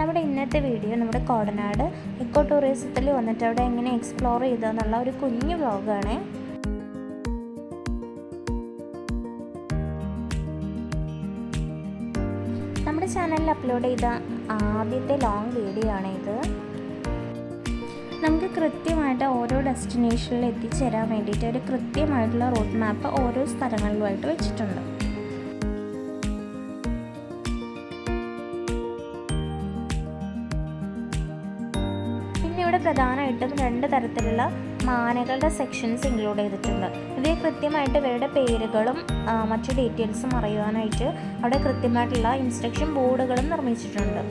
നമ്മുടെ ഇന്നത്തെ വീഡിയോ നമ്മുടെ കോടനാട് ഇക്കോ ടൂറിസത്തിൽ വന്നിട്ട് അവിടെ എങ്ങനെ എക്സ്പ്ലോർ ചെയ്തെന്നുള്ള ഒരു കുഞ്ഞു വ്ളോഗാണ് നമ്മുടെ ചാനലിൽ അപ്ലോഡ് ചെയ്ത ആദ്യത്തെ ലോങ് വീഡിയോ ആണ് ഇത്. നമുക്ക് കൃത്യമായിട്ട് ഓരോ ഡെസ്റ്റിനേഷനിൽ എത്തിച്ചേരാൻ വേണ്ടിയിട്ട് ഒരു കൃത്യമായിട്ടുള്ള റൂട്ട് മാപ്പ് ഓരോ സ്ഥലങ്ങളിലുമായിട്ട് വെച്ചിട്ടുണ്ട്. ഇവിടെ പ്രധാനമായിട്ടും രണ്ട് തരത്തിലുള്ള മാനകളുടെ സെക്ഷൻസ് ഇൻക്ലൂഡ് ചെയ്തിട്ടുണ്ട്. ഇവയെ കൃത്യമായിട്ട് ഇവരുടെ പേരുകളും മറ്റു ഡീറ്റെയിൽസും അറിയുവാനായിട്ട് അവിടെ കൃത്യമായിട്ടുള്ള ഇൻസ്ട്രക്ഷൻ ബോർഡുകളും നിർമ്മിച്ചിട്ടുണ്ട്.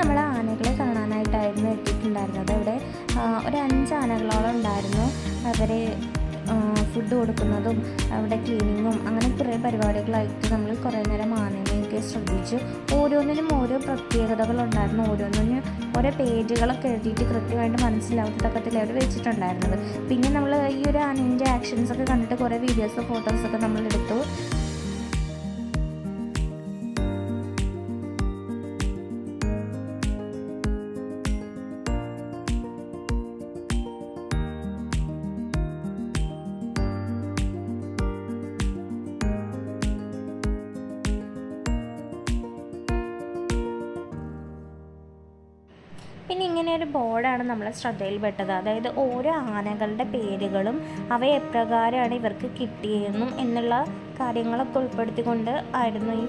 നമ്മൾ ആനകളെ കാണാനായിട്ടായിരുന്നു എത്തിയിട്ടുണ്ടായിരുന്നത്. ഇവിടെ ഒരു അഞ്ച് ആനകളോളം ഉണ്ടായിരുന്നു. അവർ ഫുഡ് കൊടുക്കുന്നതും അവിടെ ക്ലീനിങ്ങും അങ്ങനെ കുറേ പരിപാടികളായിട്ട് നമ്മൾ കുറേ നേരം ആനനെയൊക്കെ ശ്രദ്ധിച്ചു. ഓരോന്നിനും ഓരോ പ്രത്യേകതകളുണ്ടായിരുന്നു ഓരോന്നിനും ഓരോ പേജുകളൊക്കെ എഴുതിയിട്ട് കൃത്യമായിട്ട് മനസ്സിലാവുന്ന തക്കത്തിൽ അവർ വെച്ചിട്ടുണ്ടായിരുന്നത്. പിന്നെ നമ്മൾ ഈ ഒരു ആനേന്റെ ആക്ഷൻസ് ഒക്കെ കണ്ടിട്ട് കുറേ വീഡിയോസ് ഫോട്ടോസൊക്കെ നമ്മൾ പിന്നെ ഇങ്ങനെ ഒരു ബോർഡാണ് നമ്മളെ ശ്രദ്ധയിൽപ്പെട്ടത്. അതായത് ഓരോ ആനകളുടെ പേരുകളും അവ എപ്രകാരമാണ് ഇവർക്ക് കിട്ടിയതെന്നും എന്നുള്ള കാര്യങ്ങളൊക്കെ ഉൾപ്പെടുത്തിക്കൊണ്ട് ആയിരുന്നു ഈ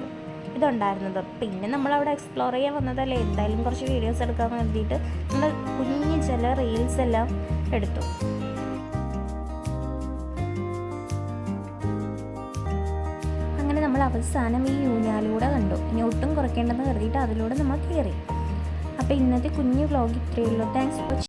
ഇതുണ്ടായിരുന്നത്. പിന്നെ നമ്മൾ അവിടെ എക്സ്പ്ലോർ ചെയ്യാൻ വന്നതല്ലേ എന്തായാലും കുറച്ച് വീഡിയോസ് എടുക്കാൻ വേണ്ടിയിട്ട് നമ്മൾ കുഞ്ഞു ചില റീൽസ് എല്ലാം എടുത്തു. അങ്ങനെ നമ്മൾ അവസാനം ഈ യൂനിയാലൂടെ കണ്ടു. ഇനി ഒട്ടും കുറയ്ക്കേണ്ടെന്ന് കരുതിയിട്ട് അതിലൂടെ നമ്മൾ കയറി. അപ്പോൾ ഇന്നത്തെ കുഞ്ഞു വ്ലോഗ് ഇത്രയേ ഉള്ളൂ. Thanks for